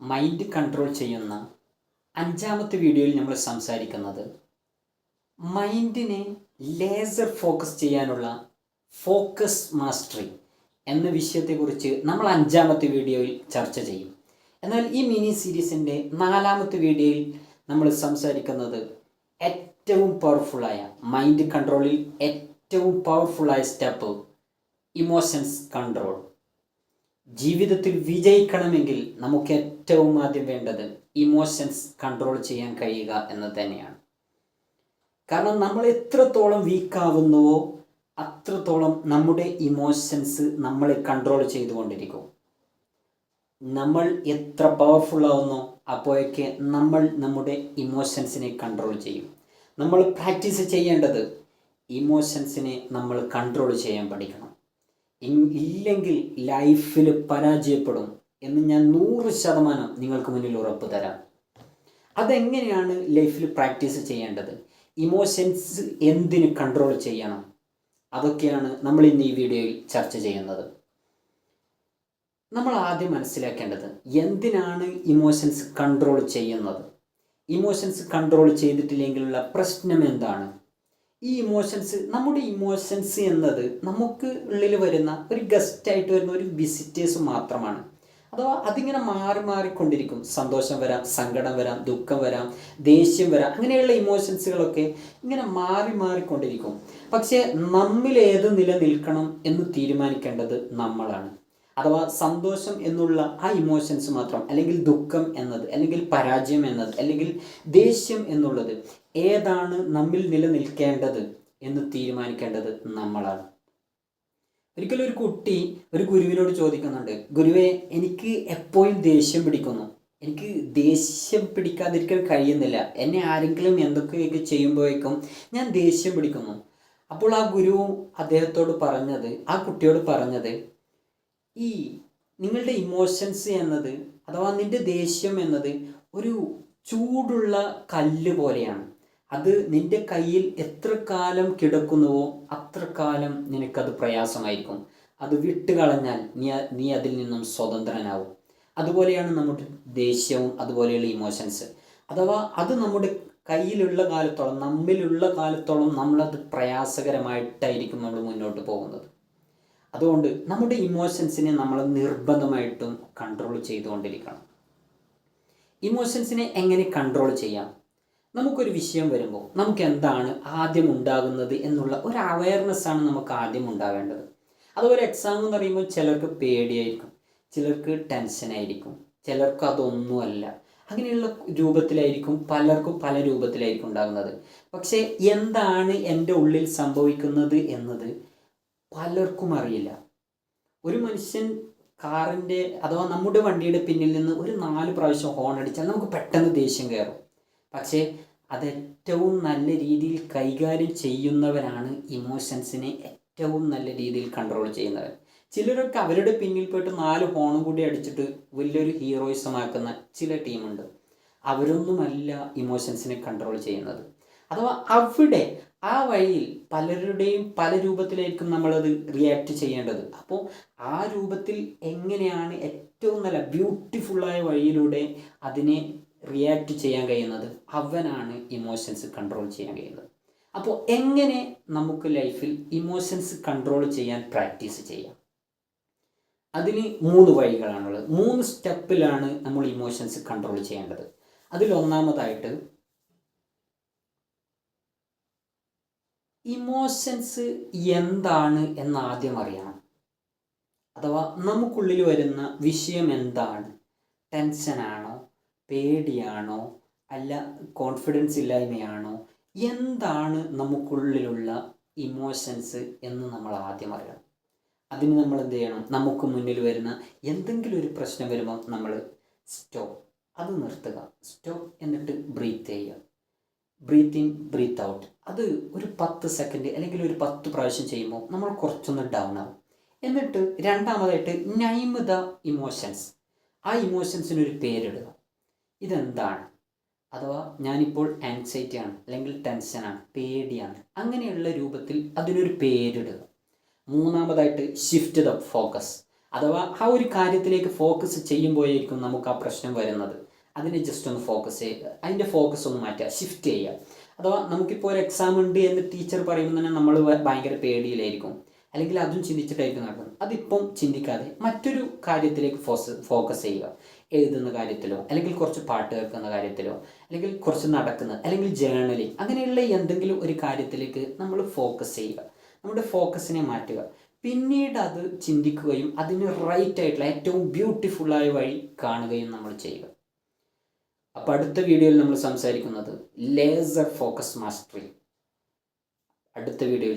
Mind control ചെയ്യുന്ന അഞ്ചാമത്തെ വീഡിയോയിൽ നമ്മൾ സംസാരിക്കുന്നത് മൈൻഡിനെ ലേസർ ഫോക്കസ് ചെയ്യാനുള്ള ഫോക്കസ് മാസ്റ്ററി എന്ന വിഷയത്തെക്കുറിച്ച് നമ്മൾ അഞ്ചാമത്തെ വീഡിയോയിൽ ചർച്ച ചെയ്യും. എന്നാൽ ഈ മിനി സീരീസിന്റെ നാലാമത്തെ വീഡിയോയിൽ നമ്മൾ സംസാരിക്കുന്നത് ഏറ്റവും പവർഫുള്ളായ മൈൻഡ് കൺട്രോളിൽ ഏറ്റവും പവർഫുള്ളായ സ്റ്റെപ്പ് ഇമോഷൻസ് കൺട്രോൾ ജീവിതത്തിൽ വിജയിക്കണമെങ്കിൽ നമുക്ക് ഏറ്റവും ആദ്യം വേണ്ടത് ഇമോഷൻസ് കൺട്രോൾ ചെയ്യാൻ കഴിയുക എന്ന് തന്നെയാണ്. കാരണം നമ്മൾ എത്രത്തോളം വീക്കാവുന്നുവോ അത്രത്തോളം നമ്മുടെ ഇമോഷൻസ് നമ്മളെ കൺട്രോൾ ചെയ്തുകൊണ്ടിരിക്കും. നമ്മൾ എത്ര പവർഫുൾ ആവുന്നോ അപ്പോഴൊക്കെ നമ്മൾ നമ്മുടെ ഇമോഷൻസിനെ കൺട്രോൾ ചെയ്യും. നമ്മൾ പ്രാക്ടീസ് ചെയ്യേണ്ടത് ഇമോഷൻസിനെ നമ്മൾ കൺട്രോൾ ചെയ്യാൻ പഠിക്കണം. ഇല്ലെങ്കിൽ ലൈഫിൽ പരാജയപ്പെടും എന്ന് ഞാൻ നൂറ് ശതമാനം നിങ്ങൾക്ക് മുന്നിൽ ഉറപ്പ് തരാം. അതെങ്ങനെയാണ് ലൈഫിൽ പ്രാക്ടീസ് ചെയ്യേണ്ടത്? ഇമോഷൻസ് എന്തിന് കൺട്രോൾ ചെയ്യണം? അതൊക്കെയാണ് നമ്മൾ ഇന്ന് ഈ വീഡിയോയിൽ ചർച്ച ചെയ്യുന്നത്. നമ്മൾ ആദ്യം മനസ്സിലാക്കേണ്ടത് എന്തിനാണ് ഇമോഷൻസ് കൺട്രോൾ ചെയ്യുന്നത്? ഇമോഷൻസ് കൺട്രോൾ ചെയ്തിട്ടില്ലെങ്കിലുള്ള പ്രശ്നം എന്താണ്? ഈ ഇമോഷൻസ് നമ്മുടെ ഇമോഷൻസ് എന്നത് നമുക്ക് ഉള്ളിൽ വരുന്ന ഒരു ഗസ്റ്റായിട്ട് വരുന്ന ഒരു വിസിറ്റേഴ്സ് മാത്രമാണ്. അഥവാ അതിങ്ങനെ മാറി മാറിക്കൊണ്ടിരിക്കും. സന്തോഷം വരാം സങ്കടം വരാം ദുഃഖം വരാം ദേഷ്യം വരാം അങ്ങനെയുള്ള ഇമോഷൻസുകളൊക്കെ ഇങ്ങനെ മാറി മാറിക്കൊണ്ടിരിക്കും. പക്ഷേ നമ്മിലേത് നിലനിൽക്കണം എന്ന് തീരുമാനിക്കേണ്ടത് നമ്മളാണ്. അഥവാ സന്തോഷം എന്നുള്ള ആ ഇമോഷൻസ് മാത്രം അല്ലെങ്കിൽ ദുഃഖം എന്നത് അല്ലെങ്കിൽ പരാജയം എന്നത് അല്ലെങ്കിൽ ദേഷ്യം എന്നുള്ളത് ഏതാണ് നമ്മിൽ നിലനിൽക്കേണ്ടത് എന്ന് തീരുമാനിക്കേണ്ടത് നമ്മളാണ്. ഒരിക്കലും ഒരു കുട്ടി ഒരു ഗുരുവിനോട് ചോദിക്കുന്നുണ്ട് ഗുരുവെ എനിക്ക് എപ്പോഴും ദേഷ്യം പിടിക്കുന്നു. എനിക്ക് ദേഷ്യം പിടിക്കാതിരിക്കാൻ കഴിയുന്നില്ല. എന്നെ ആരെങ്കിലും എന്തൊക്കെയൊക്കെ ചെയ്യുമ്പോഴേക്കും ഞാൻ ദേഷ്യം പിടിക്കുന്നു. അപ്പോൾ ആ ഗുരു അദ്ദേഹത്തോട് പറഞ്ഞത് ആ കുട്ടിയോട് പറഞ്ഞത് ഈ നിങ്ങളുടെ ഇമോഷൻസ് എന്നത് അഥവാ നിന്റെ ദേഷ്യം എന്നത് ഒരു ചൂടുള്ള കല്ല് പോലെയാണ്. അത് നിന്റെ കയ്യിൽ എത്ര കാലം കിടക്കുന്നുവോ അത്ര കാലം നിനക്കത് പ്രയാസമായിരിക്കും. അത് വിട്ടുകളഞ്ഞാൽ നീ നീ അതിൽ നിന്നും സ്വതന്ത്രനാവും. അതുപോലെയാണ് നമ്മുടെ ദേഷ്യവും അതുപോലെയുള്ള ഇമോഷൻസ് അഥവാ അത് നമ്മുടെ കയ്യിലുള്ള കാലത്തോളം നമ്മിലുള്ള കാലത്തോളം നമ്മളത് പ്രയാസകരമായിട്ടായിരിക്കും നമ്മൾ മുന്നോട്ട് പോകുന്നത്. അതുകൊണ്ട് നമ്മുടെ ഇമോഷൻസിനെ നമ്മൾ നിർബന്ധമായിട്ടും കൺട്രോൾ ചെയ്തുകൊണ്ടിരിക്കണം. ഇമോഷൻസിനെ എങ്ങനെ കൺട്രോൾ ചെയ്യാം? നമുക്കൊരു വിഷയം വരുമ്പോൾ നമുക്ക് എന്താണ് ആദ്യം ഉണ്ടാകുന്നത് എന്നുള്ള ഒരു അവയർനെസ് ആണ് നമുക്ക് ആദ്യം ഉണ്ടാവേണ്ടത്. അതുപോലെ എക്സാം എന്ന് പറയുമ്പോൾ ചിലർക്ക് പേടിയായിരിക്കും ചിലർക്ക് ടെൻഷനായിരിക്കും ചിലർക്ക് അതൊന്നുമല്ല. അങ്ങനെയുള്ള രൂപത്തിലായിരിക്കും പലർക്കും പല രൂപത്തിലായിരിക്കും ഉണ്ടാകുന്നത്. പക്ഷേ എന്താണ് എന്റെ ഉള്ളിൽ സംഭവിക്കുന്നത് എന്നത് പലർക്കും അറിയില്ല. ഒരു മനുഷ്യൻ കാറിന്റെ അഥവാ നമ്മുടെ വണ്ടിയുടെ പിന്നിൽ നിന്ന് ഒരു നാല് പ്രാവശ്യം ഹോൺ അടിച്ചാൽ നമുക്ക് പെട്ടെന്ന് ദേഷ്യം കയറും. പക്ഷേ അത് ഏറ്റവും നല്ല രീതിയിൽ കൈകാര്യം ചെയ്യുന്നവരാണ് ഇമോഷൻസിനെ ഏറ്റവും നല്ല രീതിയിൽ കൺട്രോൾ ചെയ്യുന്നവർ. ചിലരൊക്കെ അവരുടെ പിന്നിൽ പോയിട്ട് നാല് ഹോണും കൂടി അടിച്ചിട്ട് വലിയൊരു ഹീറോയിസമാക്കുന്ന ചില ടീമുണ്ട് അവരൊന്നുമല്ല ഇമോഷൻസിനെ കൺട്രോൾ ചെയ്യുന്നത്. അഥവാ അവിടെ ആ വഴിയിൽ പലരുടെയും പല രൂപത്തിലായിരിക്കും നമ്മളത് റിയാക്ട് ചെയ്യേണ്ടത്. അപ്പോൾ ആ രൂപത്തിൽ എങ്ങനെയാണ് ഏറ്റവും നല്ല ബ്യൂട്ടിഫുള്ളായ വഴിയിലൂടെ അതിനെ റിയാക്ട് ചെയ്യാൻ കഴിയുന്നത്? അവനാണ് ഇമോഷൻസ് കൺട്രോൾ ചെയ്യാൻ കഴിയുന്നത്. അപ്പോൾ എങ്ങനെ നമുക്ക് ലൈഫിൽ ഇമോഷൻസ് കൺട്രോൾ ചെയ്യാൻ പ്രാക്ടീസ് ചെയ്യാം? അതിന് മൂന്ന് വഴികളാണുള്ളത്. മൂന്ന് സ്റ്റെപ്പിലാണ് നമ്മൾ ഇമോഷൻസ് കൺട്രോൾ ചെയ്യേണ്ടത്. അതിൽ ഒന്നാമതായിട്ട് ഇമോഷൻസ് എന്താണ് എന്ന് ആദ്യം അറിയണം. അഥവാ നമുക്കുള്ളിൽ വരുന്ന വിഷയം എന്താണ്? ടെൻഷനാണോ പേടിയാണോ? അല്ല കോൺഫിഡൻസ് ഇല്ലായ്മയാണോ? എന്താണ് നമുക്കുള്ളിലുള്ള ഇമോഷൻസ് എന്ന് നമ്മൾ ആദ്യം അറിയണം. അതിന് നമ്മൾ എന്ത് ചെയ്യണം? നമുക്ക് മുന്നിൽ വരുന്ന എന്തെങ്കിലും ഒരു പ്രശ്നം വരുമ്പോൾ നമ്മൾ സ്റ്റോപ്പ്. അത് നിർത്തുക. സ്റ്റോപ്പ് എന്നിട്ട് ബ്രീത്ത് ചെയ്യുക. ബ്രീത്ത് ഇൻ ബ്രീത്ത് ഔട്ട് അത് ഒരു പത്ത് സെക്കൻഡ് അല്ലെങ്കിൽ ഒരു പത്ത് പ്രാവശ്യം ചെയ്യുമ്പോൾ നമ്മൾ കുറച്ചൊന്ന് ഡൗൺ ആവും. എന്നിട്ട് രണ്ടാമതായിട്ട് നൈമ് ദ ഇമോഷൻസ് ആ ഇമോഷൻസിനൊരു പേരിടുക. ഇതെന്താണ്? അഥവാ ഞാനിപ്പോൾ ആൻസൈറ്റി ആണ് അല്ലെങ്കിൽ ടെൻഷനാണ് പേടിയാണ്. അങ്ങനെയുള്ള രൂപത്തിൽ അതിനൊരു പേരിടുക. മൂന്നാമതായിട്ട് ഷിഫ്റ്റ് ദ ഫോക്കസ് അഥവാ ആ ഒരു കാര്യത്തിലേക്ക് ഫോക്കസ് ചെയ്യുമ്പോഴായിരിക്കും നമുക്ക് ആ പ്രശ്നം വരുന്നത്. അതിനെ ജസ്റ്റ് ഒന്ന് ഫോക്കസ് ചെയ്യുക. അതിന്റെ ഫോക്കസ് ഒന്ന് മാറ്റുക. ഷിഫ്റ്റ് ചെയ്യുക. അഥവാ നമുക്കിപ്പോൾ ഒരു എക്സാം ഉണ്ട് എന്ന് ടീച്ചർ പറയുമ്പോൾ തന്നെ നമ്മൾ ഭയങ്കര പേടിയിലായിരിക്കും. അല്ലെങ്കിൽ അതും ചിന്തിച്ചിട്ടായിരിക്കും നടക്കുന്നത്. അതിപ്പം ചിന്തിക്കാതെ മറ്റൊരു കാര്യത്തിലേക്ക് ഫോസ് ഫോക്കസ് ചെയ്യുക. എഴുതുന്ന കാര്യത്തിലോ അല്ലെങ്കിൽ കുറച്ച് പാട്ട് കേൾക്കുന്ന കാര്യത്തിലോ അല്ലെങ്കിൽ കുറച്ച് നടക്കുന്ന അല്ലെങ്കിൽ ജേർണലിങ് അങ്ങനെയുള്ള എന്തെങ്കിലും ഒരു കാര്യത്തിലേക്ക് നമ്മൾ ഫോക്കസ് ചെയ്യുക. നമ്മുടെ ഫോക്കസിനെ മാറ്റുക. പിന്നീട് അത് ചിന്തിക്കുകയും അതിന് റൈറ്റ് ആയിട്ടുള്ള ഏറ്റവും ബ്യൂട്ടിഫുള്ളായ വഴി കാണുകയും നമ്മൾ ചെയ്യുക. അപ്പോൾ അടുത്ത വീഡിയോയിൽ നമ്മൾ സംസാരിക്കുന്നത് ലേസർ ഫോക്കസ് മാസ്റ്ററി അടുത്ത വീഡിയോയിൽ